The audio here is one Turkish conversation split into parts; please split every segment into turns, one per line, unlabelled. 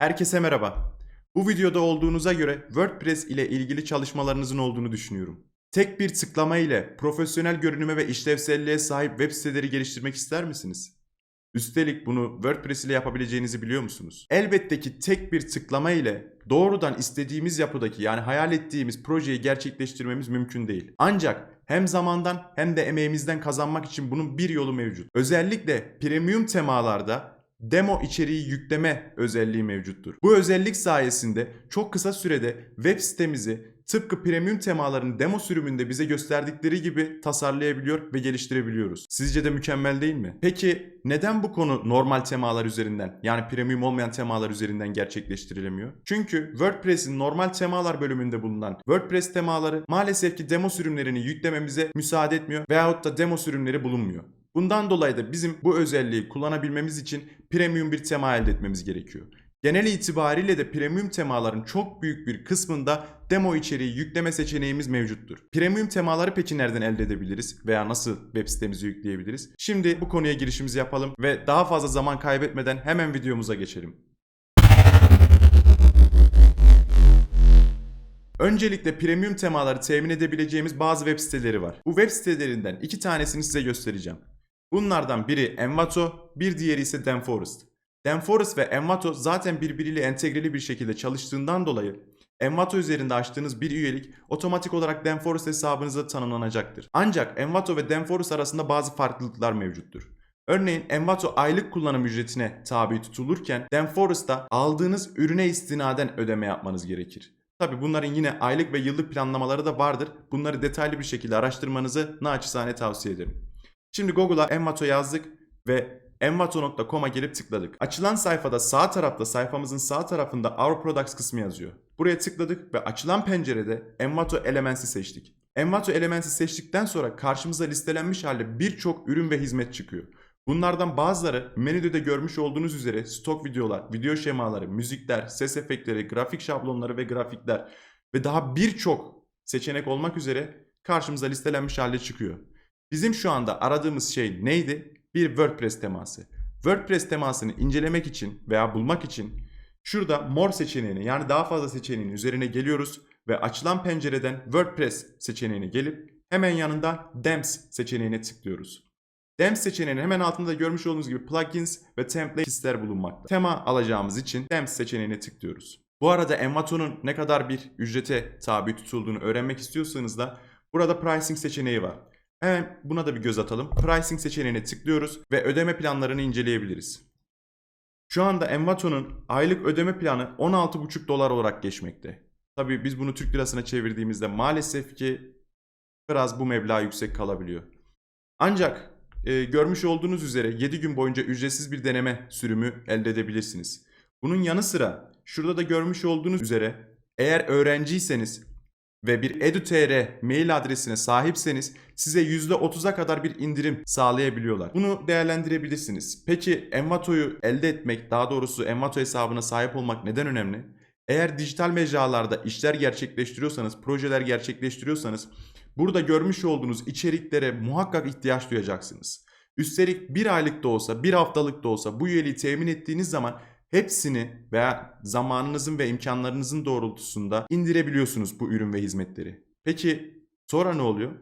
Herkese merhaba. Bu videoda olduğunuza göre WordPress ile ilgili çalışmalarınızın olduğunu düşünüyorum. Tek bir tıklama ile profesyonel görünüme ve işlevselliğe sahip web siteleri geliştirmek ister misiniz? Üstelik bunu WordPress ile yapabileceğinizi biliyor musunuz? Elbette ki tek bir tıklama ile doğrudan istediğimiz yapıdaki yani hayal ettiğimiz projeyi gerçekleştirmemiz mümkün değil. Ancak hem zamandan hem de emeğimizden kazanmak için bunun bir yolu mevcut. Özellikle premium temalarda demo içeriği yükleme özelliği mevcuttur. Bu özellik sayesinde çok kısa sürede web sitemizi tıpkı premium temaların demo sürümünde bize gösterdikleri gibi tasarlayabiliyor ve geliştirebiliyoruz. Sizce de mükemmel değil mi? Peki neden bu konu normal temalar üzerinden yani premium olmayan temalar üzerinden gerçekleştirilemiyor? Çünkü WordPress'in normal temalar bölümünde bulunan WordPress temaları maalesef ki demo sürümlerini yüklememize müsaade etmiyor veyahut da demo sürümleri bulunmuyor. Bundan dolayı da bizim bu özelliği kullanabilmemiz için premium bir tema elde etmemiz gerekiyor. Genel itibariyle de premium temaların çok büyük bir kısmında demo içeriği yükleme seçeneğimiz mevcuttur. Premium temaları peki nereden elde edebiliriz veya nasıl web sitemize yükleyebiliriz? Şimdi bu konuya girişimizi yapalım ve daha fazla zaman kaybetmeden hemen videomuza geçelim. Öncelikle premium temaları temin edebileceğimiz bazı web siteleri var. Bu web sitelerinden iki tanesini size göstereceğim. Bunlardan biri Envato, bir diğeri ise Danforest. Danforest ve Envato zaten birbiriyle entegreli bir şekilde çalıştığından dolayı Envato üzerinde açtığınız bir üyelik otomatik olarak Danforest hesabınıza tanımlanacaktır. Ancak Envato ve Danforest arasında bazı farklılıklar mevcuttur. Örneğin Envato aylık kullanım ücretine tabi tutulurken Danforest'ta aldığınız ürüne istinaden ödeme yapmanız gerekir. Tabi bunların yine aylık ve yıllık planlamaları da vardır. Bunları detaylı bir şekilde araştırmanızı naçizane tavsiye ederim. Şimdi Google'a Envato yazdık ve envato.com'a gelip tıkladık. Açılan sayfada sağ tarafta sayfamızın sağ tarafında Our Products kısmı yazıyor. Buraya tıkladık ve açılan pencerede Envato Elements'i seçtik. Envato Elements'i seçtikten sonra karşımıza listelenmiş halde birçok ürün ve hizmet çıkıyor. Bunlardan bazıları menüde de görmüş olduğunuz üzere stok videolar, video şemaları, müzikler, ses efektleri, grafik şablonları ve grafikler ve daha birçok seçenek olmak üzere karşımıza listelenmiş halde çıkıyor. Bizim şu anda aradığımız şey neydi? Bir WordPress teması. WordPress temasını incelemek için veya bulmak için şurada More seçeneğini yani daha fazla seçeneğinin üzerine geliyoruz ve açılan pencereden WordPress seçeneğine gelip hemen yanında Themes seçeneğine tıklıyoruz. Themes seçeneğinin hemen altında görmüş olduğunuz gibi plugins ve template'ler bulunmakta. Tema alacağımız için Themes seçeneğine tıklıyoruz. Bu arada Envato'nun ne kadar bir ücrete tabi tutulduğunu öğrenmek istiyorsanız da burada pricing seçeneği var. Hemen buna da bir göz atalım. Pricing seçeneğine tıklıyoruz ve ödeme planlarını inceleyebiliriz. Şu anda Envato'nun aylık ödeme planı 16,5 dolar olarak geçmekte. Tabii biz bunu Türk lirasına çevirdiğimizde maalesef ki biraz bu meblağ yüksek kalabiliyor. Ancak e, görmüş olduğunuz üzere 7 gün boyunca ücretsiz bir deneme sürümü elde edebilirsiniz. Bunun yanı sıra şurada da görmüş olduğunuz üzere eğer öğrenciyseniz ve bir edu.tr mail adresine sahipseniz size %30'a kadar bir indirim sağlayabiliyorlar. Bunu değerlendirebilirsiniz. Peki Envato'yu elde etmek, daha doğrusu Envato hesabına sahip olmak neden önemli? Eğer dijital mecralarda işler gerçekleştiriyorsanız, projeler gerçekleştiriyorsanız burada görmüş olduğunuz içeriklere muhakkak ihtiyaç duyacaksınız. Üstelik bir aylık da olsa, bir haftalık da olsa bu üyeliği temin ettiğiniz zaman hepsini veya zamanınızın ve imkanlarınızın doğrultusunda indirebiliyorsunuz bu ürün ve hizmetleri. Peki sonra ne oluyor?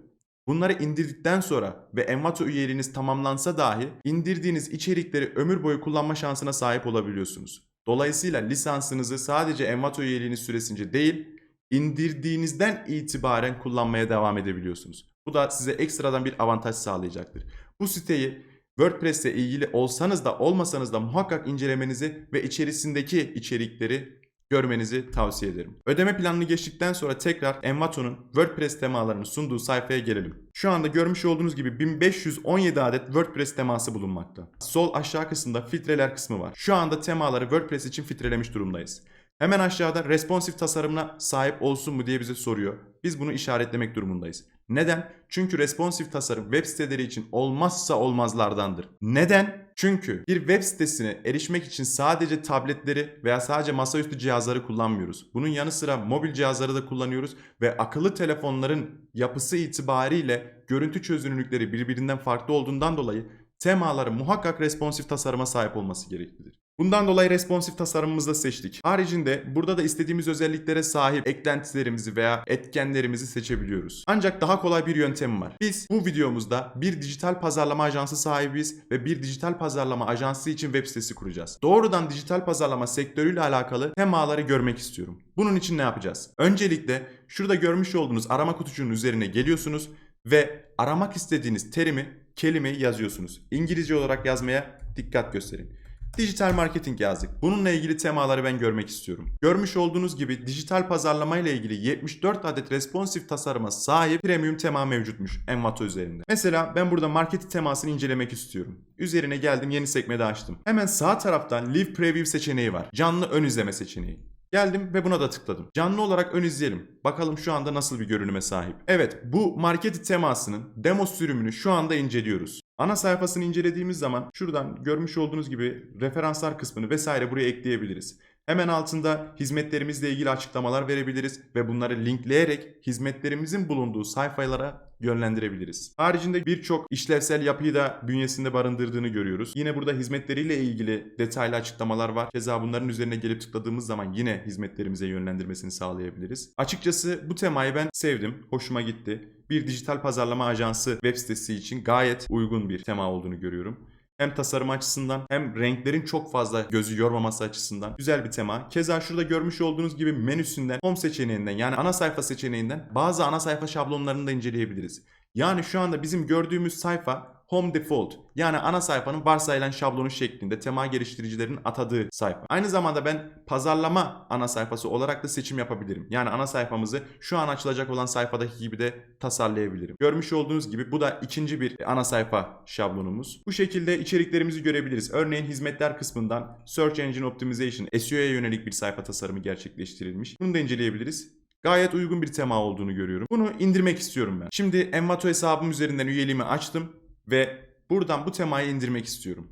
Bunları indirdikten sonra ve Envato üyeliğiniz tamamlansa dahi indirdiğiniz içerikleri ömür boyu kullanma şansına sahip olabiliyorsunuz. Dolayısıyla lisansınızı sadece Envato üyeliğiniz süresince değil, indirdiğinizden itibaren kullanmaya devam edebiliyorsunuz. Bu da size ekstradan bir avantaj sağlayacaktır. Bu siteyi WordPress ile ilgili olsanız da olmasanız da muhakkak incelemenizi ve içerisindeki içerikleri görmenizi tavsiye ederim. Ödeme planını geçtikten sonra tekrar Envato'nun WordPress temalarını sunduğu sayfaya gelelim. Şu anda görmüş olduğunuz gibi 1517 adet WordPress teması bulunmakta. Sol aşağı kısımda filtreler kısmı var. Şu anda temaları WordPress için filtrelemiş durumdayız. Hemen aşağıda responsif tasarımına sahip olsun mu diye bize soruyor. Biz bunu işaretlemek durumundayız. Neden? Çünkü responsif tasarım web siteleri için olmazsa olmazlardandır. Neden? Çünkü bir web sitesine erişmek için sadece tabletleri veya sadece masaüstü cihazları kullanmıyoruz. Bunun yanı sıra mobil cihazları da kullanıyoruz ve akıllı telefonların yapısı itibariyle görüntü çözünürlükleri birbirinden farklı olduğundan dolayı temaları muhakkak responsif tasarıma sahip olması gereklidir. Bundan dolayı responsif tasarımımızı da seçtik. Haricinde burada da istediğimiz özelliklere sahip eklentilerimizi veya etkenlerimizi seçebiliyoruz. Ancak daha kolay bir yöntem var. Biz bu videomuzda bir dijital pazarlama ajansı sahibiyiz ve bir dijital pazarlama ajansı için web sitesi kuracağız. Doğrudan dijital pazarlama sektörüyle alakalı temaları görmek istiyorum. Bunun için ne yapacağız? Öncelikle şurada görmüş olduğunuz arama kutucuğunun üzerine geliyorsunuz ve aramak istediğiniz terimi, kelimeyi yazıyorsunuz. İngilizce olarak yazmaya dikkat gösterin. Dijital marketing yazdık. Bununla ilgili temaları ben görmek istiyorum. Görmüş olduğunuz gibi dijital pazarlama ile ilgili 74 adet responsif tasarıma sahip premium tema mevcutmuş Envato üzerinde. Mesela ben burada market temasını incelemek istiyorum. Üzerine geldim yeni sekmede açtım. Hemen sağ taraftan Live Preview seçeneği var. Canlı ön izleme seçeneği. Geldim ve buna da tıkladım. Canlı olarak ön izleyelim. Bakalım şu anda nasıl bir görünüme sahip. Evet bu market temasının demo sürümünü şu anda inceliyoruz. Ana sayfasını incelediğimiz zaman şuradan görmüş olduğunuz gibi referanslar kısmını vesaire buraya ekleyebiliriz. Hemen altında hizmetlerimizle ilgili açıklamalar verebiliriz ve bunları linkleyerek hizmetlerimizin bulunduğu sayfalara yönlendirebiliriz. Haricinde birçok işlevsel yapıyı da bünyesinde barındırdığını görüyoruz. Yine burada hizmetleriyle ilgili detaylı açıklamalar var. Keza bunların üzerine gelip tıkladığımız zaman yine hizmetlerimize yönlendirmesini sağlayabiliriz. Açıkçası bu temayı ben sevdim. Hoşuma gitti. Bir dijital pazarlama ajansı web sitesi için gayet uygun bir tema olduğunu görüyorum. Hem tasarım açısından hem renklerin çok fazla gözü yormaması açısından güzel bir tema. Keza şurada görmüş olduğunuz gibi menüsünden home seçeneğinden yani ana sayfa seçeneğinden bazı ana sayfa şablonlarını da inceleyebiliriz. Yani şu anda bizim gördüğümüz sayfa Home Default yani ana sayfanın varsayılan şablonu şeklinde tema geliştiricilerin atadığı sayfa. Aynı zamanda ben pazarlama ana sayfası olarak da seçim yapabilirim. Yani ana sayfamızı şu an açılacak olan sayfadaki gibi de tasarlayabilirim. Görmüş olduğunuz gibi bu da ikinci bir ana sayfa şablonumuz. Bu şekilde içeriklerimizi görebiliriz. Örneğin hizmetler kısmından Search Engine Optimization, SEO'ya yönelik bir sayfa tasarımı gerçekleştirilmiş. Bunu da inceleyebiliriz. Gayet uygun bir tema olduğunu görüyorum. Bunu indirmek istiyorum ben. Şimdi Envato hesabım üzerinden üyeliğimi açtım ve buradan bu temayı indirmek istiyorum.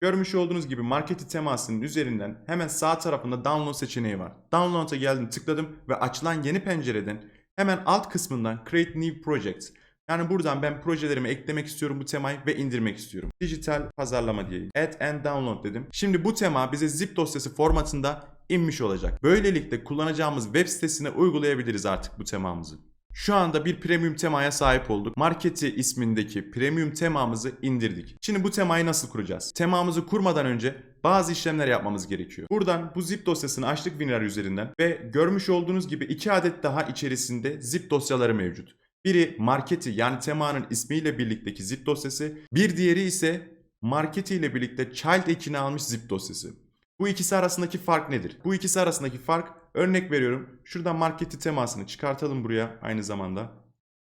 Görmüş olduğunuz gibi marketi temasının üzerinden hemen sağ tarafında download seçeneği var. Download'a geldim tıkladım ve açılan yeni pencereden hemen alt kısmından create new project yani buradan ben projelerime eklemek istiyorum bu temayı ve indirmek istiyorum. Dijital pazarlama diyeyim. Add and download dedim. Şimdi bu tema bize zip dosyası formatında inmiş olacak. Böylelikle kullanacağımız web sitesine uygulayabiliriz artık bu temamızı. Şu anda bir premium temaya sahip olduk. Marketi ismindeki premium temamızı indirdik. Şimdi bu temayı nasıl kuracağız? Temamızı kurmadan önce bazı işlemler yapmamız gerekiyor. Buradan bu zip dosyasını açtık WinRAR üzerinden ve görmüş olduğunuz gibi iki adet daha içerisinde zip dosyaları mevcut. Biri marketi yani temanın ismiyle birlikteki zip dosyası, bir diğeri ise marketi ile birlikte child ekini almış zip dosyası. Bu ikisi arasındaki fark nedir? Bu ikisi arasındaki fark örnek veriyorum. Şuradan marketi temasını çıkartalım buraya aynı zamanda.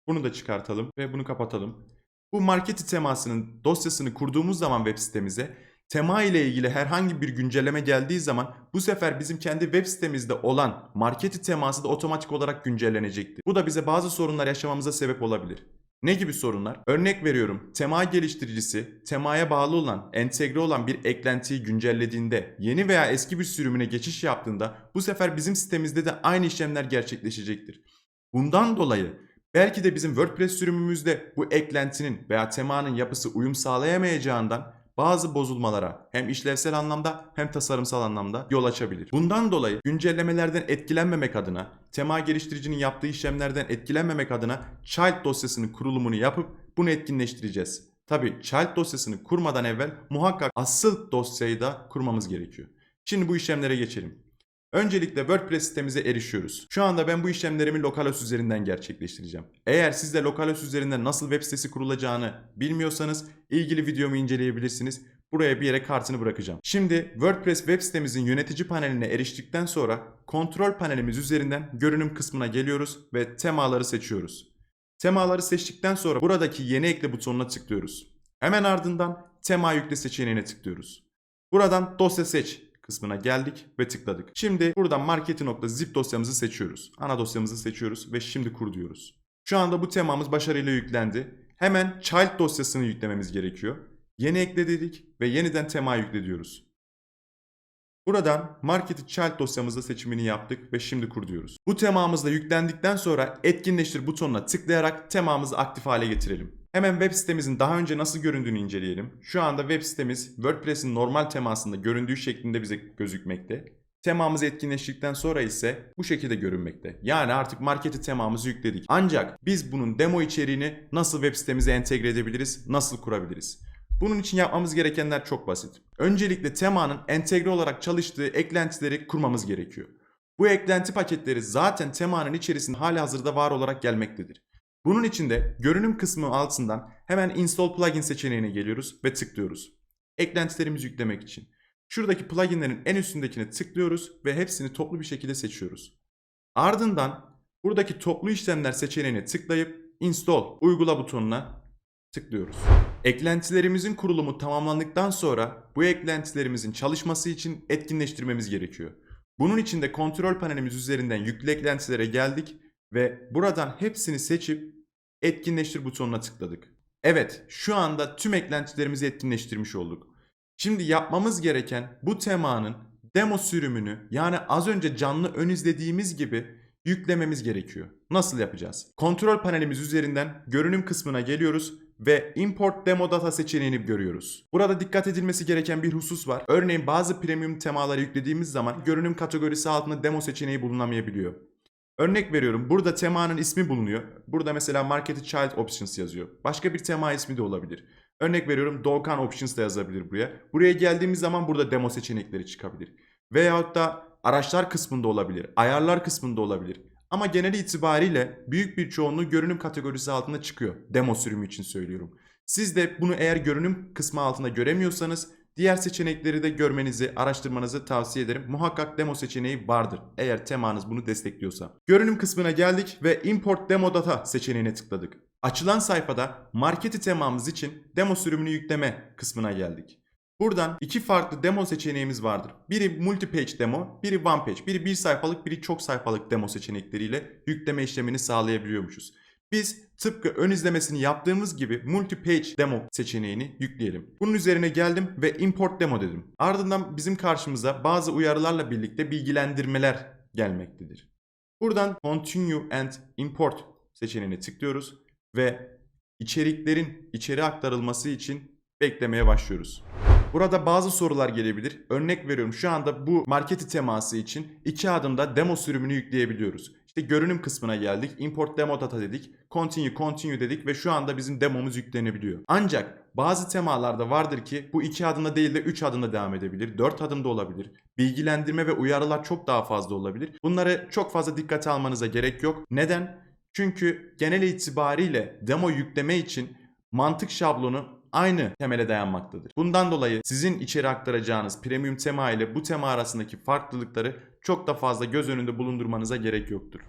Bunu da çıkartalım ve bunu kapatalım. Bu marketi temasının dosyasını kurduğumuz zaman web sitemize tema ile ilgili herhangi bir güncelleme geldiği zaman bu sefer bizim kendi web sitemizde olan marketi teması da otomatik olarak güncellenecektir. Bu da bize bazı sorunlar yaşamamıza sebep olabilir. Ne gibi sorunlar? Örnek veriyorum. Tema geliştiricisi temaya bağlı olan, entegre olan bir eklentiyi güncellediğinde, yeni veya eski bir sürümüne geçiş yaptığında bu sefer bizim sitemizde de aynı işlemler gerçekleşecektir. Bundan dolayı belki de bizim WordPress sürümümüzde bu eklentinin veya temanın yapısı uyum sağlayamayacağından bazı bozulmalara hem işlevsel anlamda hem tasarımsal anlamda yol açabilir. Bundan dolayı güncellemelerden etkilenmemek adına, tema geliştiricinin yaptığı işlemlerden etkilenmemek adına child dosyasının kurulumunu yapıp bunu etkinleştireceğiz. Tabi child dosyasını kurmadan evvel muhakkak asıl dosyayı da kurmamız gerekiyor. Şimdi bu işlemlere geçelim. Öncelikle WordPress sitemize erişiyoruz. Şu anda ben bu işlemlerimi Localhost üzerinden gerçekleştireceğim. Eğer siz de Localhost üzerinden nasıl web sitesi kurulacağını bilmiyorsanız ilgili videomu inceleyebilirsiniz. Buraya bir yere kartını bırakacağım. Şimdi WordPress web sitemizin yönetici paneline eriştikten sonra kontrol panelimiz üzerinden görünüm kısmına geliyoruz ve temaları seçiyoruz. Temaları seçtikten sonra buradaki yeni ekle butonuna tıklıyoruz. Hemen ardından tema yükle seçeneğine tıklıyoruz. Buradan dosya seç kısmına geldik ve tıkladık. Şimdi buradan marketi.zip dosyamızı seçiyoruz. Ana dosyamızı seçiyoruz ve şimdi kur diyoruz. Şu anda bu temamız başarıyla yüklendi. Hemen child dosyasını yüklememiz gerekiyor. Yeni ekle dedik ve yeniden tema yükle diyoruz. Buradan Marketi Child dosyamızda seçimini yaptık ve şimdi kur diyoruz. Bu temamız da yüklendikten sonra etkinleştir butonuna tıklayarak temamızı aktif hale getirelim. Hemen web sitemizin daha önce nasıl göründüğünü inceleyelim. Şu anda web sitemiz WordPress'in normal temasında göründüğü şeklinde bize gözükmekte. Temamız etkinleştikten sonra ise bu şekilde görünmekte. Yani artık marketi temamızı yükledik. Ancak biz bunun demo içeriğini nasıl web sitemize entegre edebiliriz, nasıl kurabiliriz? Bunun için yapmamız gerekenler çok basit. Öncelikle temanın entegre olarak çalıştığı eklentileri kurmamız gerekiyor. Bu eklenti paketleri zaten temanın içerisinde hali hazırda var olarak gelmektedir. Bunun için de görünüm kısmı altından hemen install plugin seçeneğine geliyoruz ve tıklıyoruz. Eklentilerimizi yüklemek için. Şuradaki pluginlerin en üstündekine tıklıyoruz ve hepsini toplu bir şekilde seçiyoruz. Ardından buradaki toplu işlemler seçeneğine tıklayıp install uygula butonuna tıklıyoruz. Eklentilerimizin kurulumu tamamlandıktan sonra bu eklentilerimizin çalışması için etkinleştirmemiz gerekiyor. Bunun için de kontrol panelimiz üzerinden yüklü eklentilere geldik ve buradan hepsini seçip etkinleştir butonuna tıkladık. Evet, şu anda tüm eklentilerimizi etkinleştirmiş olduk. Şimdi yapmamız gereken bu temanın demo sürümünü yani az önce canlı ön izlediğimiz gibi yüklememiz gerekiyor. Nasıl yapacağız? Kontrol panelimiz üzerinden görünüm kısmına geliyoruz ve import demo data seçeneğini görüyoruz. Burada dikkat edilmesi gereken bir husus var. Örneğin bazı premium temaları yüklediğimiz zaman görünüm kategorisi altında demo seçeneği bulunamayabiliyor. Örnek veriyorum burada temanın ismi bulunuyor. Burada mesela Market Child Options yazıyor. Başka bir tema ismi de olabilir. Örnek veriyorum Doğukan Options da yazabilir buraya. Buraya geldiğimiz zaman burada demo seçenekleri çıkabilir. Veyahut da araçlar kısmında olabilir. Ayarlar kısmında olabilir. Ama genel itibariyle büyük bir çoğunluğu görünüm kategorisi altında çıkıyor. Demo sürümü için söylüyorum. Siz de bunu eğer görünüm kısmı altında göremiyorsanız diğer seçenekleri de görmenizi, araştırmanızı tavsiye ederim. Muhakkak demo seçeneği vardır eğer temanız bunu destekliyorsa. Görünüm kısmına geldik ve import demo data seçeneğine tıkladık. Açılan sayfada marketi temamız için demo sürümünü yükleme kısmına geldik. Buradan iki farklı demo seçeneğimiz vardır. Biri multi-page demo, biri one page. Biri bir sayfalık, biri çok sayfalık demo seçenekleriyle yükleme işlemini sağlayabiliyormuşuz. Biz tıpkı ön izlemesini yaptığımız gibi multi-page demo seçeneğini yükleyelim. Bunun üzerine geldim ve import demo dedim. Ardından bizim karşımıza bazı uyarılarla birlikte bilgilendirmeler gelmektedir. Buradan continue and import seçeneğine tıklıyoruz ve içeriklerin içeri aktarılması için beklemeye başlıyoruz. Burada bazı sorular gelebilir. Örnek veriyorum şu anda bu marketi teması için iki adımda demo sürümünü yükleyebiliyoruz. İşte görünüm kısmına geldik. Import demo data dedik. Continue continue dedik ve şu anda bizim demomuz yüklenebiliyor. Ancak bazı temalarda vardır ki bu iki adımda değil de üç adımda devam edebilir. Dört adımda olabilir. Bilgilendirme ve uyarılar çok daha fazla olabilir. Bunları çok fazla dikkate almanıza gerek yok. Neden? Çünkü genel itibariyle demo yükleme için mantık şablonu aynı temele dayanmaktadır. Bundan dolayı sizin içeri aktaracağınız premium tema ile bu tema arasındaki farklılıkları çok da fazla göz önünde bulundurmanıza gerek yoktur.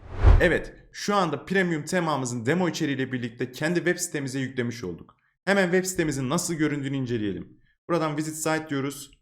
Evet, şu anda premium temamızın demo içeriğiyle birlikte kendi web sitemize yüklemiş olduk. Hemen web sitemizin nasıl göründüğünü inceleyelim. Buradan visit site diyoruz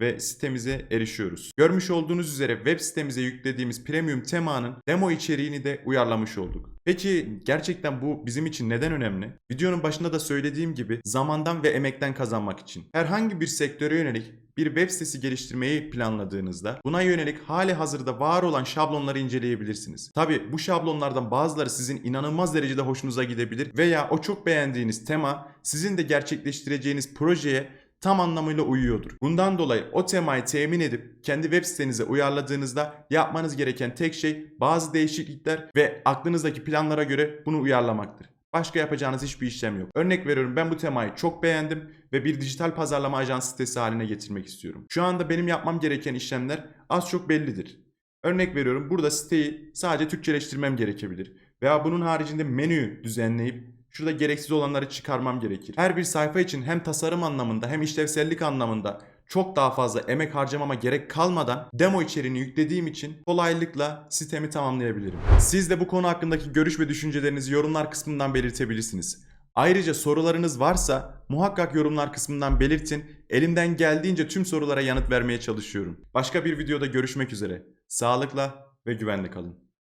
ve sitemize erişiyoruz. Görmüş olduğunuz üzere web sitemize yüklediğimiz premium temanın demo içeriğini de uyarlamış olduk. Peki gerçekten bu bizim için neden önemli? Videonun başında da söylediğim gibi zamandan ve emekten kazanmak için. Herhangi bir sektöre yönelik bir web sitesi geliştirmeyi planladığınızda buna yönelik hali hazırda var olan şablonları inceleyebilirsiniz. Tabi bu şablonlardan bazıları sizin inanılmaz derecede hoşunuza gidebilir veya o çok beğendiğiniz tema sizin de gerçekleştireceğiniz projeye tam anlamıyla uyuyordur. Bundan dolayı o temayı temin edip kendi web sitenize uyarladığınızda yapmanız gereken tek şey bazı değişiklikler ve aklınızdaki planlara göre bunu uyarlamaktır. Başka yapacağınız hiçbir işlem yok. Örnek veriyorum ben bu temayı çok beğendim ve bir dijital pazarlama ajans sitesi haline getirmek istiyorum. Şu anda benim yapmam gereken işlemler az çok bellidir. Örnek veriyorum burada siteyi sadece Türkçeleştirmem gerekebilir. Veya bunun haricinde menü düzenleyip Şurada gereksiz olanları çıkarmam gerekir. Her bir sayfa için hem tasarım anlamında hem işlevsellik anlamında çok daha fazla emek harcamama gerek kalmadan demo içeriğini yüklediğim için kolaylıkla sitemi tamamlayabilirim. Siz de bu konu hakkındaki görüş ve düşüncelerinizi yorumlar kısmından belirtebilirsiniz. Ayrıca sorularınız varsa muhakkak yorumlar kısmından belirtin. Elimden geldiğince tüm sorulara yanıt vermeye çalışıyorum. Başka bir videoda görüşmek üzere. Sağlıkla ve güvenle kalın.